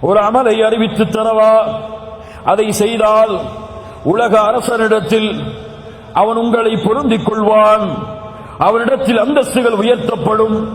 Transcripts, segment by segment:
ஒரு அமலை அறிவித்து தரவா? அதை செய்தால் உலக அரசனிடத்தில் அவன் உங்களை பொருந்திக் கொள்வான். அவனிடத்தில் அந்தஸ்துகள் உயர்த்தப்படும்.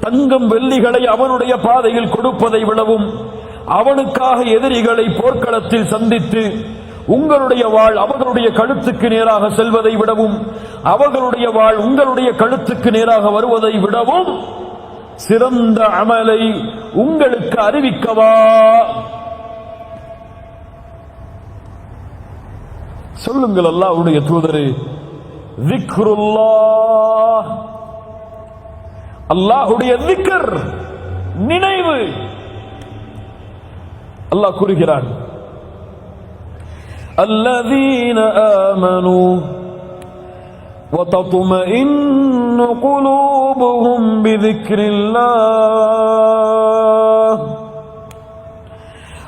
தங்கும் வெள்ளிகளை அவனுடைய பாதையில் கொடுப்பதை விடவும் அவனுக்காக எதிரிகளை போர்க்களத்தில் சந்தித்து உங்களுடைய வாழ் அவர்களுடைய கழுத்துக்கு நேராக செல்வதை விடவும் அவர்களுடைய வாழ் உங்களுடைய கழுத்துக்கு நேராக வருவதை விடவும் சிறந்த அமலை உங்களுக்கு அறிவிக்கவா சொல்லுங்கள் அல்லாஹ்வுடைய தூதரே திக்ருல்லாஹ் அல்லாஹ்வுடைய திக்ர் நினைவு அல்லாஹ் கூறுகிறான் الذين آمنوا وتطمئن قلوبهم بذكر الله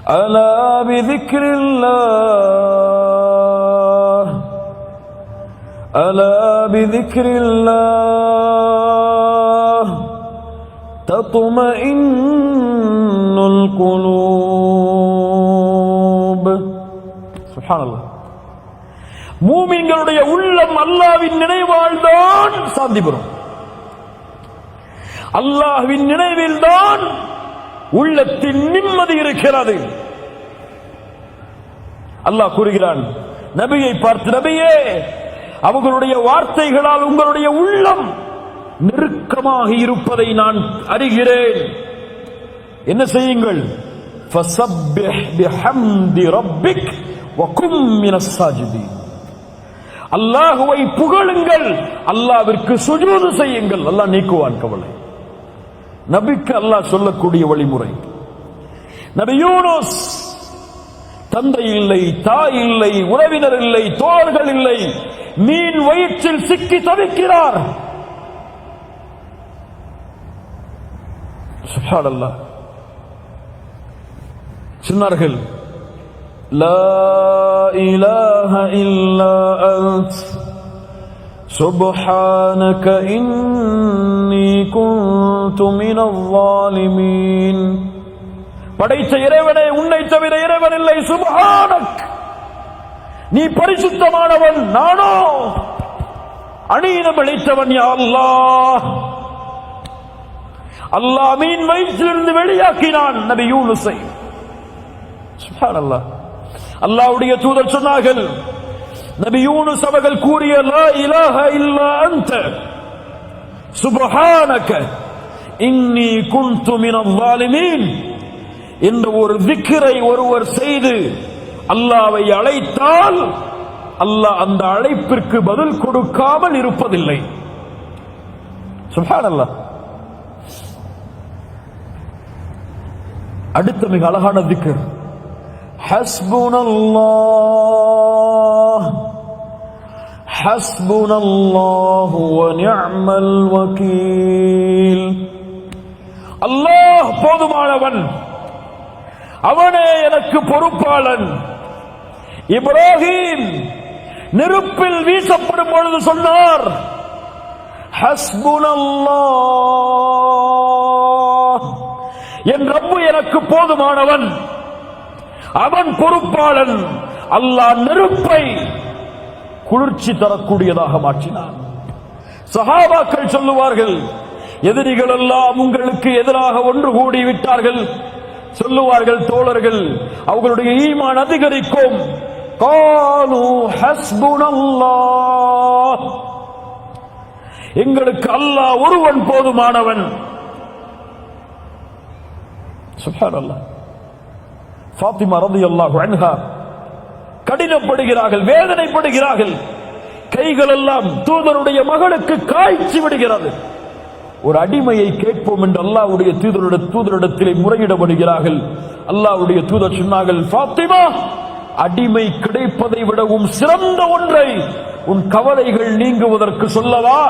ألا بذكر الله ألا بذكر الله تطمئن القلوب سبحان الله மூமின்களுடைய உள்ளம் அல்லாவின் நினைவால் தான் சாந்தி பெறும் அல்லாஹ்வின் நினைவில் தான் உள்ளத்தின் நிம்மதி இருக்கிறது அல்லாஹ் கூறுகிறான் நபியை பார்த்து நபியே அவர்களுடைய வார்த்தைகளால் உங்களுடைய உள்ளம் நெருக்கமாக இருப்பதை நான் அறிகிறேன். என்ன செய்யுங்கள்? அல்லாஹுவை புகழுங்கள் அல்லாவிற்கு சுஜூது செய்யுங்கள். அல்லாஹ் நீக்குவான் கவலை. நபிக்கு அல்லாஹ் சொல்லக்கூடிய வழிமுறை. நபி யூனோஸ் தந்தை இல்லை தாய் இல்லை உறவினர் இல்லை தோழர்கள் இல்லை மீன் வயிற்றில் சிக்கி தவிக்கிறார் சுப்ஹானல்லாஹ் சொன்னார்கள் لا إله إلا أنت سبحانك إني كنت من الظالمين படைத்த இறைவனே உன்னை தவிர இறைவன் இல்லை. சுபஹானக் நீ பரிசுத்தமானவன் நானோ! அநீனம் அளித்தவன் யா அல்லாஹ்! அல்லாஹ் மீன் வயிற்றிலிருந்து வெளியாக்கினான் நபி யூனுஸை. சுப்ஹானல்லாஹ் அல்லாஹ்வுடைய தூதர் சொன்னார்கள் நபி யூனுஸ் அவர்கள் கூறிய லா இலாஹ இல்லா அன்த! சுப்ஹானக இன்னி குன்து மினல் ஸாலிமீன் என்று ஒரு திக்கரை ஒருவர் செய்து அல்லாவை அழைத்தால் அல்லாஹ் அந்த அழைப்பிற்கு பதில் கொடுக்காமல் இருப்பதில்லை. சுபானல்லா அடுத்த மிக அழகான திக்கர். ஹஸ்புனல்லாஹ். ஹஸ்புனல்லாஹு வ நிஅமல் அல்லாஹ் போதுமானவன். அவனே எனக்கு பொறுப்பாளன். இப்ராஹிம் நெருப்பில் வீசப்படும் பொழுது சொன்னார் ஹஸ்புனல்லாஹ். என் ரப்பு எனக்கு போதுமானவன். அவன் பொறுப்பாளன். அல்லாஹ் நெருப்பை குளிர்ச்சி தரக்கூடியதாக மாற்றினான். சஹாபாக்கள் சொல்லுவார்கள் எதிரிகள் எல்லாம் உங்களுக்கு எதிராக ஒன்று கூடி விட்டார்கள் சொல்லுவார்கள் தோழர்கள் அவர்களுடைய ஈமான் அதிகரிக்கும். காலு எங்களுக்கு அல்லாஹ் ஒருவன் போதுமானவன். சுப்ஹானல்லாஹ் ஃபாத்திமா ரலியல்லாஹு அன்ஹா கடினப்படுகிறார்கள் வேதனைப்படுகிறார்கள். கைகள் எல்லாம் தூதருடைய மகளுக்கு காய்ச்சி விடுகிறது. ஒரு அடிமையை கேட்போம் என்று அல்லாவுடைய தூதருட தூதரிடத்திலே முறையிடப்படுகிறார்கள் அல்லாஹ்வுடைய தூதர் சொன்னார்கள் பாத்திமா அடிமை கிடைப்பதை விடவும் சிறந்த ஒன்றை உன் கவலைகள் நீங்குவதற்கு சொல்லவா?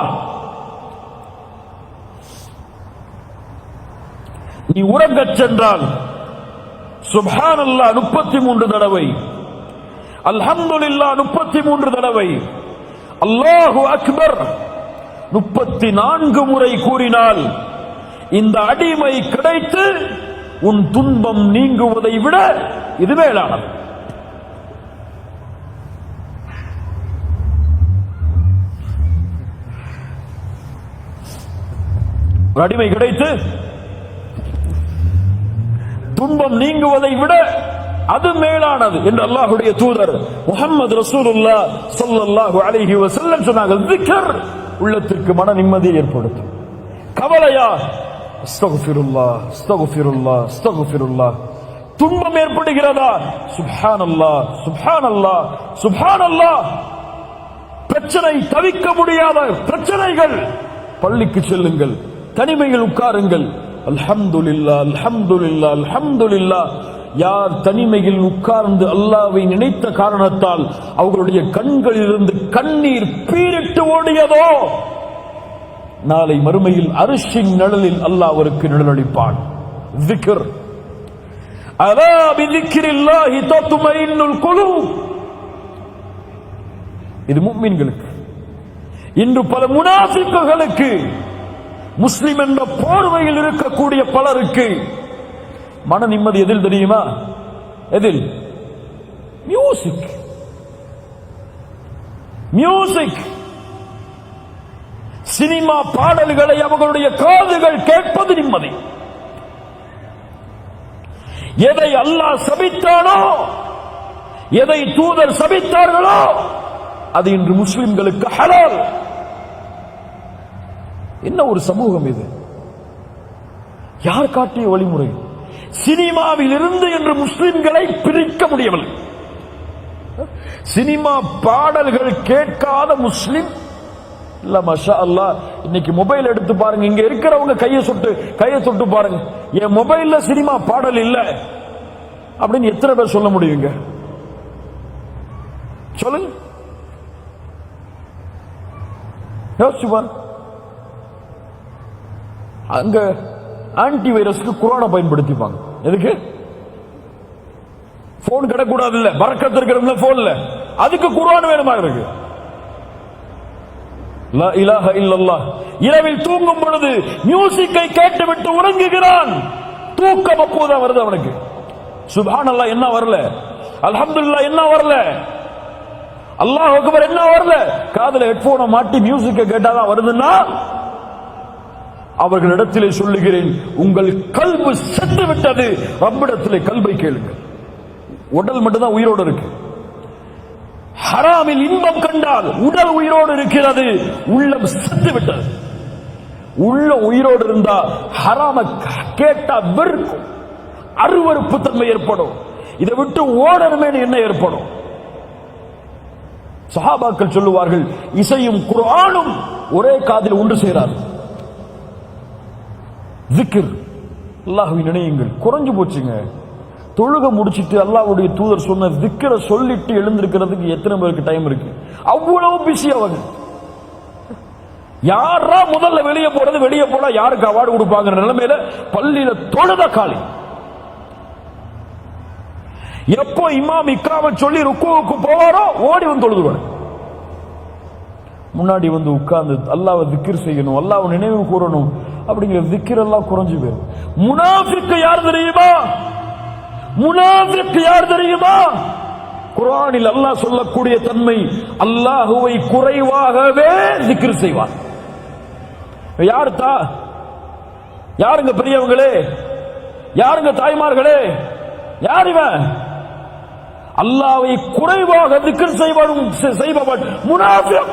நீ உறங்கச் சென்றால் சுபான் அல்லா முப்பத்தி மூன்று தடவை. அல்ஹம்துல்லா முப்பத்தி மூன்று தடவை. அல்லாஹு அக்பர். முப்பத்தி நான்கு முறை கூறினால் இந்த அடிமை கிடைத்து உன் துன்பம் நீங்குவதை விட இது மேலானது. அடிமை கிடைத்து துன்பம் நீங்குவதை விட அது மேலானது என்று அல்லாஹுடைய தூதர் முகமது ரசூலுல்லா ஸல்லல்லாஹு அலைஹி வசல்லம் சொன்னாங்க உள்ளத்திற்கு மன நிம்மதியை ஏற்படுத்தும். கவலையா? அஸ்தக்ஃபிருல்லாஹ் அஸ்தக்ஃபிருல்லாஹ் அஸ்தக்ஃபிருல்லாஹ் துன்பம் ஏற்படுகிறதா? சுப்ஹானல்லாஹ் சுப்ஹானல்லாஹ் சுப்ஹானல்லாஹ் பிரச்சனை தவிக்க முடியாத பிரச்சனைகள். பள்ளிக்கு செல்லுங்கள் தனிமையில் உட்காருங்கள். அல்ஹம்துலில்லா அல்ஹம்துலில்லா அல்ஹம்துலில்லா யார் தனிமையில் உட்கார்ந்து அல்லாவை நினைத்த காரணத்தால் அவர்களுடைய கண்களிலிருந்து கண்ணீர் பீரிட்டு ஓடியதோ? நாளை மறுமையில் அரிசின் நிழலில் அல்லாஹ் அவருக்கு நிழலளிப்பான். விக்ர் அலா பிதிக்கிரில்லாஹி தத்துமையின்னுல் குழு இது முக்மீன்களுக்கு. இன்று பல முனாஃபிக்குகளுக்கு முஸ்லிம் என்ற போர்வையில் இருக்கக்கூடிய பலருக்கு மன நிம்மதி எதில் தெரியுமா? எதில்? மியூசிக் மியூசிக் சினிமா பாடல்களை அவர்களுடைய காதுகள் கேட்பது நிம்மதி. எதை அல்லாஹ் சபித்தானோ எதை தூதர் சபித்தார்களோ அது இன்று முஸ்லிம்களுக்கு ஹலால். என்ன ஒரு சமூகம் இது? யார் காட்டிய வழிமுறை? சினிமாவில் இருந்து என்று முஸ்லிம்களை பிரிக்க முடியவில்லை. சினிமா பாடல்கள் கேட்காத முஸ்லிம். இல்ல மஷா அல்லா இன்னைக்கு மொபைல் எடுத்து பாருங்க. இங்க இருக்கிறவங்க கையை சுட்டு கையை சுட்டு பாருங்க. என் மொபைல்ல சினிமா பாடல் இல்ல. அப்படின்னு எத்தனை பேர் சொல்ல முடியுங்க? சொல்லுங்க. யோசிச்சு பாருங்க. அங்க ஆன்டி வைரஸ்க்கு குரானை பயன்படுத்திப்பாங்க. எதுக்கு? போன் கிடக்கூடாது இல்ல பறக்கத்து இருக்கிறவங்க போன்ல அதுக்கு குரான் வேணுமா இருக்கு? இல்லல்லாஹ். இரவில் தூங்கும் பொழுது மியூசிக்கை கேட்டுவிட்டு உறங்குகிறான். தூக்கம் அப்போதான் வருது அவனுக்கு. சுபான் அல்லா என்ன வரல? அல்ஹம்துலில்லாஹ் என்ன வரல? அல்லாஹ் என்ன வரல? காதுல ஹெட்போனை மாட்டி மியூசிக்கை கேட்டாதான் வருதுன்னா அவர்களிடத்திலே சொல்லுகிறேன் உங்கள் கல்வு சென்று விட்டது ரப்பிடத்திலே கல்வை கேளுங்கள். உடல் மட்டும்தான் உயிரோடு இருக்கு. ஹராமில் இன்பம் கண்டால் உடல் உயிரோடு இருக்கிறது. உள்ளம் செத்து விட்டது உள்ள உயிரோடு இருந்தா ஹராம கேட்டா வெறுக்கும். அருவறுப்பு தன்மை ஏற்படும். இதை விட்டு ஓடணுமே என்ன ஏற்படும். சஹாபாக்கள் சொல்லுவார்கள் இசையும் குரானும் ஒரே காதில் ஒன்று செய்கிறார்கள் ஜிக்கிர் அல்லாஹுவை நினையுங்கள் குறைஞ்சு போச்சுங்க. தொழுக முடிச்சிட்டு அல்லாவுடைய தூதர் சொன்ன திக்கரை சொல்லிட்டு எழுந்திருக்கிறதுக்கு எத்தனை பேருக்கு டைம் இருக்கு? அவ்வளவு பிஸி அவங்க. யாரா முதல்ல வெளியே போறது வெளியே போனா யாருக்கு அவார்டு கொடுப்பாங்கிற நிலைமையில பள்ளியில தொழுத காலி. எப்போ இமாம் இக்காம சொல்லி ருக்குவுக்கு போவாரோ ஓடி வந்து தொழுதுவாரு. முன்னாடி வந்து உட்கார்ந்து அல்லாவை திக்கிர் செய்யணும் அல்லாவை நினைவு கூறணும். அப்படிங்கிற திக்கிர் எல்லாம் குறைஞ்சு போயிரும். முனாஃபிக்கு யார் தெரியுமா? முனாஃபிக்கு யார் தெரியுமா? குரானில் அல்லாஹ் சொல்லக்கூடிய தன்மை அல்லாஹுவை குறைவாகவே திக்ர் செய்வார். யார் தா யாருங்க பெரியவங்களே? யாருங்க தாய்மார்களே? யார் இவன்? அல்லாவை குறைவாக திக்ர் செய்வன் செய்பவன் முனாஃபிக்.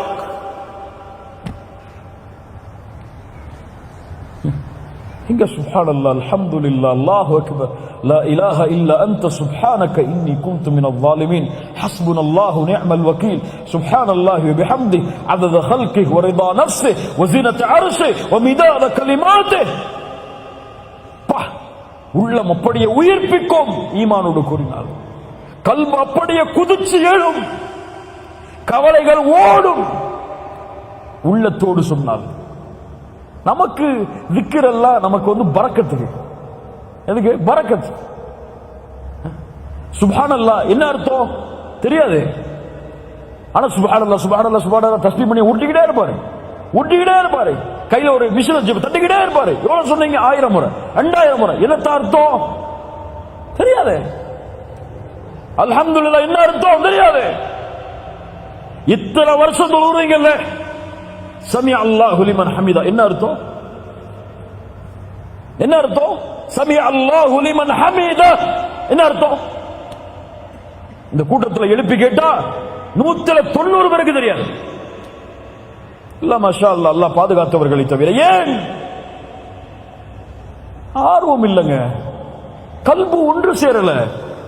இங்க சுப்ஹான் அல்லா அல்ஹம்துலில்லா அல்லாஹு அக்பர் லா இலாஹ இல்லா அன்த சுப்ஹானக இன்னி குன்து மினல் ظالمين حسبنا الله ونعم الوكيل سبحان الله وبحمده عدد خلقه ورضا نفسه وزينة عرشه ومداد كلماته பா, உள்ளம் அப்படியே உயிர்ப்பிக்கும் ஈமானோடு கூறினார் கல்வ அப்படியே குதிச்சு எழும் கவலைகள் ஓடும் உள்ளத்தோடு சொன்னார் நமக்கு விக்கிறெல்லாம் நமக்கு வந்து பறக்கத்துக்கு எதுக்கு? பறக்கத்து சுபானல்லா என்ன அர்த்தம்? தெரியாது. ஆனா சுபானல்லா சுபானல்லா சுபானல்லா தஸ்மி பண்ணி உருட்டிக்கிட்டே இருப்பாரு. உருட்டிக்கிட்டே இருப்பாரு. கையில ஒரு மிஷின் வச்சு தட்டிக்கிட்டே இருப்பாரு. எவ்வளவு சொன்னீங்க? ஆயிரம் முறை ரெண்டாயிரம் முறை. என்னத்த அர்த்தம்? தெரியாது. அல்ஹம்துல்லா என்ன அர்த்தம்? தெரியாது. இத்தனை வருஷம் தொழுறீங்கல்ல சமி அல்லாஹ் ஹுலிமன் ஹமிதா என்ன அர்த்தம்? என்ன அர்த்தம்? சமி அல்லாஹ் ஹுலிமன் ஹமீதா என்ன அர்த்தம்? இந்த கூட்டத்தில் எழுப்பி கேட்டா நூத்துல தொண்ணூறு பேருக்கு தெரியாது. இல்ல மஷா அல்லா அல்லாஹ் பாதுகாத்தவர்களை தவிர ஏன்? ஆர்வம் இல்லைங்க. கல்பு ஒன்று சேரல.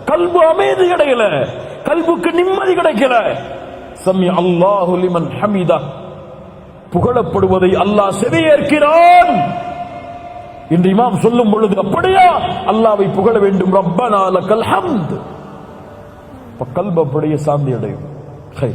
கல்பு அமைதி கிடைக்கல. கல்புக்கு நிம்மதி கிடைக்கல. சமி அல்லாஹு லிமன் புகழப்படுவதை அல்லாஹ் செவியேற்கிறான். என்று இமாம் சொல்லும் பொழுது அப்படியா? அல்லாவை புகழ வேண்டும். ரப்பனா நாள கல்ஹம் அப்ப அப்படியே சாந்தி அடையும் சரி